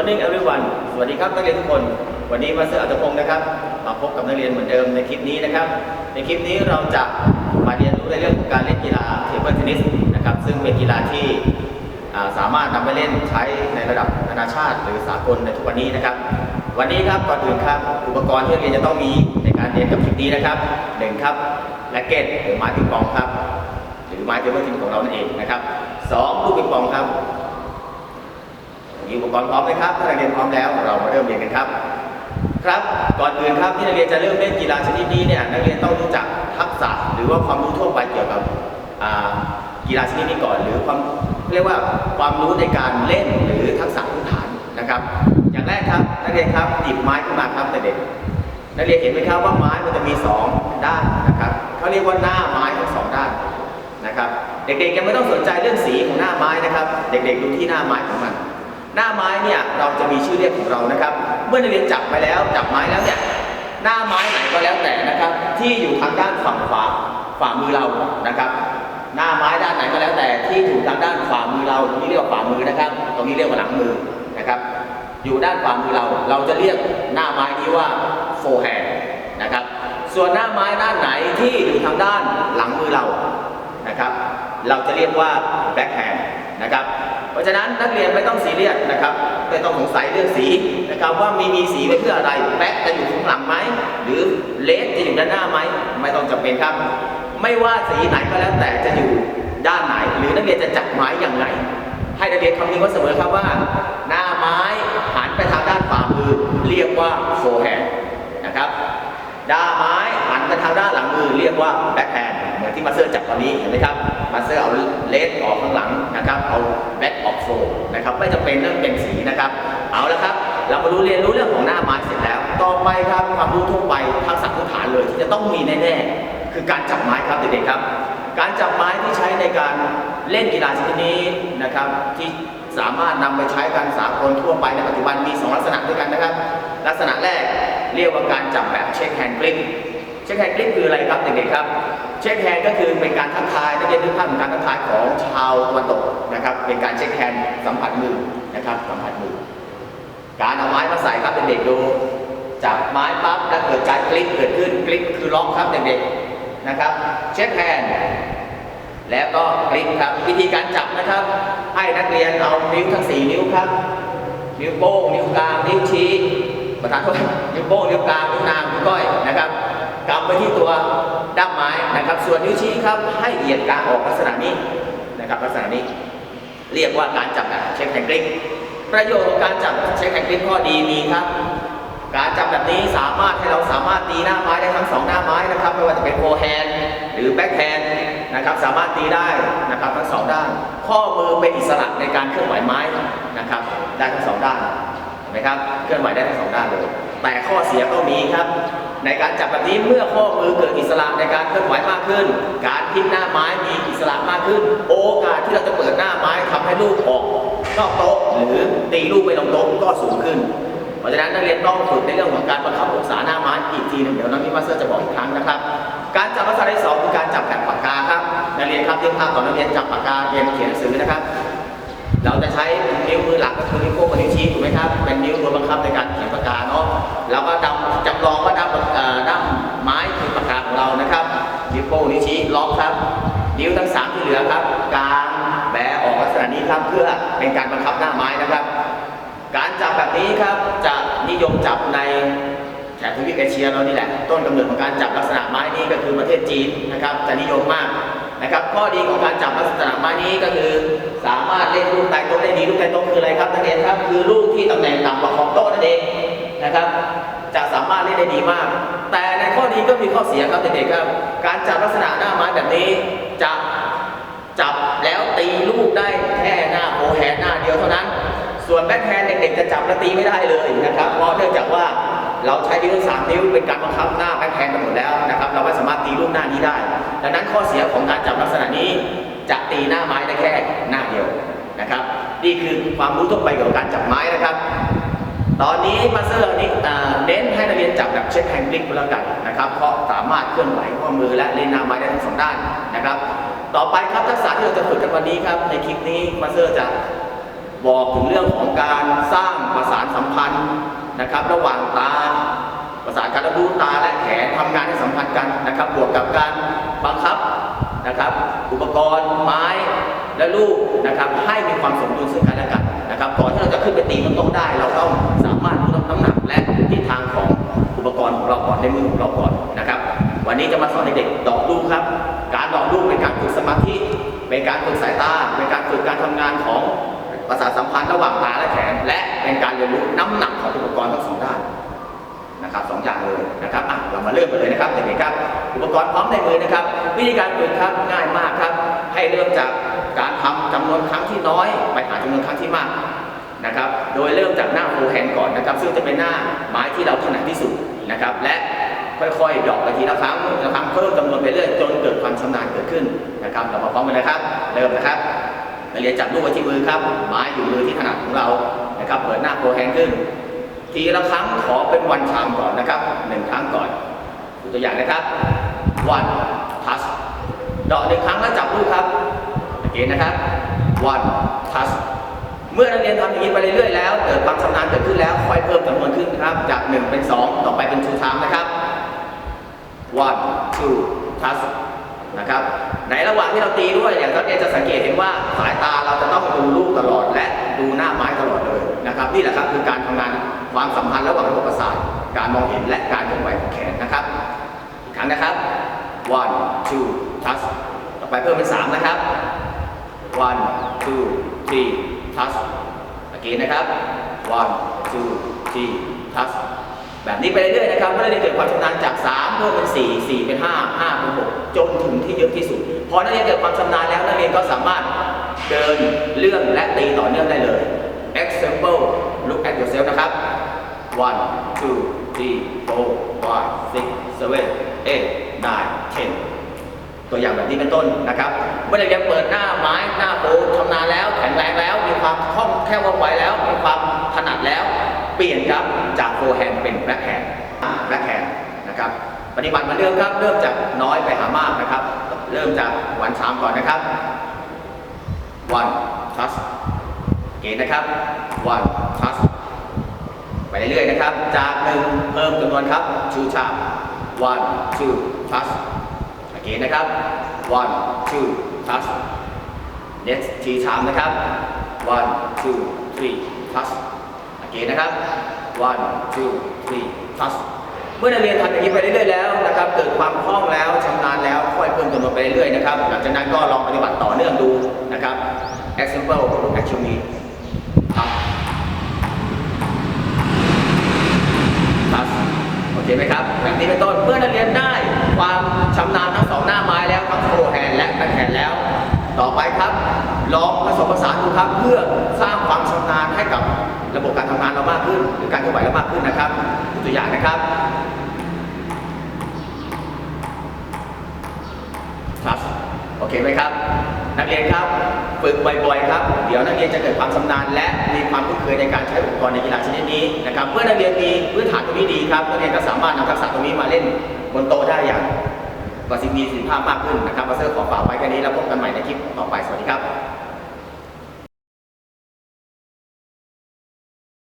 morning everyone สวัสดีครับนักเรียนทุกคน วันนี้มาเสืออัตพงศ์นะครับ มาพบกับนักเรียนเหมือนเดิมในคลิปนี้นะครับ ในคลิปนี้เราจะมาเรียนรู้ในเรื่องของการเล่นกีฬาเทเบิลเทนนิสนะครับ ซึ่งเป็นกีฬาที่สามารถนำไปเล่นใช้ในระดับนานาชาติ หรือสากลในทุกวันนี้นะครับ วันนี้ครับก่อนอื่นครับอุปกรณ์ที่นักเรียนจะต้องมีในการเรียนกับคลิปนี้นะครับหนึ่งครับแร็กเก็ตหรือไม้ปิงปองครับ หรือไม้เทเบิลเทนนิสของเรานั่นเองนะครับสองลูกปิงปองครับ มีอุปกรณ์พร้อมไหมครับถ้านักเรียนพร้อมแล้วเรามาเริ่มเรียนกันครับ ครับก่อนอื่นครับที่นักเรียนจะเริ่มเล่นกีฬาชนิดนี้เนี่ยนักเรียนต้องรู้จักทักษะหรือว่าความรู้ทั่วไปเกี่ยวกับกีฬาชนิดนี้ก่อน หรือความเรียกว่าความรู้ในการเล่นหรือทักษะพื้นฐานนะครับ อย่างแรกครับนักเรียนครับหยิบไม้ขึ้นมาครับแต่เด็กนักเรียนเห็นไหมครับว่าไม้มันจะมีสองด้านนะครับเขาเรียกว่าหน้าไม้ทั้งสองด้านนะครับ เด็กๆยังไม่ต้องสนใจเรื่องสีของหน้าไม้นะครับ เด็กๆดูที่หน้าไม้ของมัน หน้าไม้เนี่ยเราจะมีชื่อเรียกของเรานะครับ เมื่อนักเรียนจับไปแล้วจับไม้แล้วเนี่ยหน้าไม้ไหนก็แล้วแต่นะครับ ที่อยู่ทางด้านฝั่งขวาฝ่ามือเรานะครับ หน้าไม้ด้านไหนก็แล้วแต่ที่อยู่ทางด้านฝ่ามือเราตรงนี้เรียกว่าฝ่ามือนะครับ ตรงนี้เรียกว่าหลังมือนะครับ อยู่ด้านฝ่ามือเราเราจะเรียกหน้าไม้นี้ว่าโฟแฮนนะครับ ส่วนหน้าไม้ด้านไหนที่อยู่ทางด้านหลังมือเรานะครับ เราจะเรียกว่าแบ็คแฮนนะครับ เพราะฉะนั้นนักเรียนไม่ต้องซีเรียสนะครับไม่ ต้องสงสัยเรื่องสีนะครับว่ามีมีสีไว้เพื่ออะไรแบ็คจะอยู่ข้างหลังไหมหรือเลสจะอยู่ด้านหน้าไหมไม่ต้องจำเป็นครับ ไม่ว่าสีไหนก็แล้วแต่จะอยู่ด้านไหน หรือนักเรียนจะจับไม้อย่างไร ให้นักเรียนคำนึงไว้เสมอครับว่า หน้าไม้หันไปทางด้านฝ่ามือเรียกว่าโฟแฮนนะครับด้าไม้ ไปทางด้านหลังมือเรียกว่าแบ็คแฮนเหมือนที่มาเซอร์จับตอนนี้เห็นไหมครับมาเซอร์เอาเลสออกข้างหลังนะครับเอาแบ็คออกโฟนะครับไม่จำเป็นเรื่องเป็นสีนะครับ เอาละครับ เรามารู้เรียนรู้เรื่องของหน้าไม้เสร็จแล้ว ต่อไปครับความรู้ทั่วไปทักษะพื้นฐานเลยที่จะต้องมีแน่ๆคือการจับไม้ครับเด็กๆครับ การจับไม้ที่ใช้ในการเล่นกีฬาชนิดนี้นะครับที่สามารถนำไปใช้กันสากลทั่วไปในปัจจุบันมีสองลักษณะด้วยกันนะครับ ลักษณะแรกเรียกว่าการจับแบบเช็ค ช็คแฮนด์กลิ้งคืออะไรครับเด็กๆครับ เช็คแฮนด์ก็คือเป็นการทักทายนักเรียนนึกภาพถึงการทักทายของชาวตะวันตกนะครับ เป็นการเช็คแฮนด์สัมผัสมือนะครับสัมผัสมือ การเอาไม้มาใส่ครับเด็กๆดูจับไม้ปั๊บแล้วเกิดการกลิ้งเกิดขึ้นกลิ้งคือล็อกครับเด็กๆนะครับเช็คแฮนด์แล้วก็กลิ้งครับวิธีการจับนะครับ ให้นักเรียนเอานิ้วทั้งสี่นิ้วครับ นิ้วโป้งนิ้วกลางนิ้วชี้ประธานโทษนิ้วโป้งนิ้วกลางนิ้วนางนิ้วก้อยนะครับ กำไปที่ตัวด้ามไม้นะครับ ส่วนนิ้วชี้ครับให้เหยียดกลางออกลักษณะนี้นะครับลักษณะนี้ เรียกว่าการจับแบบเช็คแฮนด์กลิ้งประโยชน์ของการจับเช็คแฮนด์กลิ้งข้อดีมีครับ การจับแบบนี้สามารถให้เราสามารถตีหน้าไม้ได้ทั้งสองหน้าไม้นะครับไม่ว่าจะเป็นโฟแฮนหรือแบ็คแฮนนะครับสามารถตีได้นะครับทั้งสองด้าน ข้อมือเป็นอิสระในการเคลื่อนไหวไม้นะครับได้ทั้งสองด้าน นไหมครับเคลื่อนไหวได้ทั้งสองด้านเลย แต่ข้อเสียก็มีครับ ในการจับแบบนี้เมื่อข้อมือเกิดอิสระในการเคลื่อนไหวมากขึ้น การพลิกหน้าไม้มีอิสระมากขึ้น โอกาสที่เราจะเปิดหน้าไม้ทำให้ลูกออกนอกโต๊ะหรือตีลูกไปลงโต๊ะก็สูงขึ้น เพราะฉะนั้นนักเรียนต้องฝึกในเรื่องของการบังคับองศาหน้าไม้อีกทีหนึงเดี๋ยวน้องมิมาสเตอร์จะบอกอีกครั้งนะครับ การจับลักษณะที่สองคือการจับแบบปากกาครับนักเรียนครับเรียนภาพตอนนักเรียนจับปากกาเรียนเขียนหนังสือนะครับ เราจะใช้นิ้วมือหลักก็คือนิ้วโป้ง นิ้วชี้ถูกไหมครับ เป็นนิ้วตัวบังคับในการเขียนปากกาเนาะแล้วก็ดำจำลองว่าด้ามปากกาด้ามไม้คือปากกาของเรานะครับ นิ้วโป้งนิ้วชี้ล็อกครับ นิ้วทั้งสามที่เหลือครับกลางแบออกลักษณะนี้ครับเพื่อเป็นการบังคับหน้าไม้นะครับ การจับแบบนี้ครับจะนิยมจับในแถบทวีปเอเชียเรานี่แหละต้นกำเนิดของการจับลักษณะไม้นี้ก็คือประเทศจีนนะครับจะนิยมมาก นะครับ ข้อดีของการจับลักษณะไม้นี้ก็คือ สามารถเล่นลูกใต้โต๊ะได้ดีลูกใต้โต๊ะคืออะไรครับนักเรียนครับคือลูกที่ตำแหน่งต่ำกว่าขอบโต๊ะนั่นเองนะครับ จะสามารถเล่นได้ดีมาก แต่ในข้อนี้ก็มีข้อเสียครับเด็กๆครับ การจับลักษณะหน้าไม้แบบนี้จะจับแล้วตีลูกได้แค่หน้าโฟแฮนหน้าเดียวเท่านั้น ส่วนแบ็คแฮนด์เด็กๆจะจับและตีไม่ได้เลยนะครับเพราะเนื่องจากว่า เราใช้นิ้วสามนิ้วเป็นการบังคับหน้าแบ็คแฮนกันหมดแล้วนะครับ เราไม่สามารถตีลูกหน้านี้ได้ ดังนั้นข้อเสียของการจับลักษณะนี้จะตีหน้าไม้ได้แค่หน้าเดียวนะครับนี่คือความรู้ทั่วไปเกี่ยวกับการจับไม้นะครับ ตอนนี้มาสเตอร์นี้อ่เน้นให้นักเรียนจับแบบเช็คแฮนด์กลิ้งก็แล้วกันนะครับ เพราะสามารถเคลื่อนไหวข้อมือและเล่นหน้าไม้ได้ทั้งสองด้านนะครับ ต่อไปครับทักษะที่เราจะฝึกกันวันนี้ครับในคลิปนี้มาสเตอร์จะบอกถึงเรื่องของการสร้างประสานสัมพันธ์ นะครับ ระหว่างตาประสานการรับรู้ตาและแขนทำงานให้สัมพันธ์กันนะครับ บวกกับการบังคับนะครับ อุปกรณ์ไม้และลูกนะครับ ให้มีความสมดุลซึ่งกันและกันนะครับก่อนที่เราจะขึ้นไปตีมันต้องได้ เราต้องสามารถรู้น้ำหนักและทิศทางของอุปกรณ์ของเราก่อนในมือของเราก่อนนะครับ วันนี้จะมาสอนเด็กๆดอกลูกครับ การดอกลูกเป็นการฝึกสมาธิเป็นการฝึกสายตาเป็นการฝึกการทำงานของ ประสาทสัมพันธ์ระหว่างตาและแขน และเป็นการเรียนรู้น้ำหนักของอุปกรณ์ทั้งสองด้านนะครับสองอย่างเลยนะครับอะเรามาเริ่มกันเลยนะครับเด็กๆครับ อุปกรณ์พร้อมในมือนะครับ วิธีการฝึกครับง่ายมากครับ ให้เริ่มจากการทำจำนวนครั้งที่น้อย ไปหาจำนวนครั้งที่มากนะครับ โดยเริ่มจากหน้าโฟร์แฮนก่อนนะครับ ซึ่งจะเป็นหน้าไม้ที่เราถนัดที่สุดนะครับ และค่อยๆดอกไปทีละครั้งละครั้งเพิ่มจำนวนไปเรื่อยจนเกิดความชำนาญเกิดขึ้นนะครับ เรามาพร้อมกันเลยครับ เริ่มนะครับ นักเรียนจับลูกไว้ที่มือครับไม้อยู่มือที่ถนัดของเรานะครับ เปิดหน้าโฟร์แฮนด์ขึ้น ทีละครั้งขอเป็นวันชามก่อนนะครับหนึ่งครั้งก่อนดูตัวอย่างนะครับ one touch เดาะหนึ่งครั้งแล้วจับลูกครับโอเคนะครับ one touch เมื่อนักเรียนทำอย่างนี้ไปเรื่อยๆแล้วเกิดความชำนาญเกิดขึ้นแล้วค่อยเพิ่มจำนวนขึ้นครับ จาก 1 เป็น 2 ต่อไปเป็น two time นะครับ one two touch ในระหว่างที่เราตีด้วยเนี่ยนักเรียจะสังเกตเห็นว่าสายตาเราจะต้องดูลูกตลอดและดูหน้าไม้ตลอดเลยนะครับ นี่แหละครับคือการทำงานความสัมพันธ์ระหว่างระบบประสาทการมองเห็นและการเคลื่อนไหวของแขนนะครับ อีกครั้งนะครับ one two touch ต่อไปเพิ่มเป็นสามนะครับ one two three touch โอเคนะครับ one two three touch แบบนี้ไปเรื่อยๆนะครับเมื่อนักเรียนเกิดความชำนาญจาก 3 เพิ่มเป็น 4 4 เป็น 5 5 เป็น 6 จนถึงที่เยอะที่สุด พอนักเรียนเกิดความชำนาญแล้วนักเรียนก็สามารถเดินเลื่อนและตีต่อเนื่องได้เลย example look at yourself นะครับ one two three four five six seven eight nine ten ตัวอย่างแบบนี้เป็นต้นนะครับ เมื่อนักเรียนเปิดหน้าไม้หน้าโบชำนาญแล้วแข็งแรงแล้ว มีความคล่องแคล่วว่องไวแล้วมีความถนัดแล้ว เปลี่ยนครับจากโฟแฮนเป็นแบ็คแฮนแบ็คแฮนนะครับ ฏิบัติเหมือนเดิมครับ เริ่มจากน้อยไปหามากนะครับ เริ่มจากวันชามก่อนนะครับ one touch เกณฑ์นะครับ one touch ไปเรื่อยๆนะครับ จากหนึ่งเพิ่มจำนวนครับ two cham one two touch โอเคนะครับ one two touch next three cham นะครับ one two three touch โอเคนะครับ one two three touch เมื่อนักเรียนทำอย่างนี้ไปเรื่อยๆแล้วนะครับ เกิดความคล่องแล้วชำนาญแล้วค่อยเพิ่มจำนวนไปเรื่อยๆนะครับหลังจากนั้นก็ลองปฏิบัติต่อเนื่องดูนะครับ example actually ครับ ครับโอเคไหมครับแบบนี้เป็นต้นเมื่อนักเรียนได้ความชำนาญทั้งสองหน้าไม้แล้วทั้งโฟร์แฮนด์และแบ็คแฮนด์แล้ว ต่อไปครับลองผ สานดูครับเพื่อสร้างความชำนาญให้กับระบบการทำงานเรามากขึ้น หรือการเคลื่อนไหวเรามากขึ้นนะครับตัวอย่างนะครับครับโอเคไหมครับ นักเรียนครับฝึกบ่อยๆครับ เดี๋ยวนักเรียนจะเกิดความชำนาญและมีความคุ้นเคยในการใช้อุปกรณ์ในกีฬาชนิดนี้นะครับเมื่อนักเรียนมีพื้นฐานตรงนี้ดีครับนักเรียนก็สามารถนำทักษะตรงนี้มาเล่นบนโต๊ะได้อย่างประสิทธิภาพมากขึ้นนะครับมาเซอร์ขอฝากไว้แค่นี้แล้วพบกันใหม่ในคลิปต่อไปสวัสดีครับ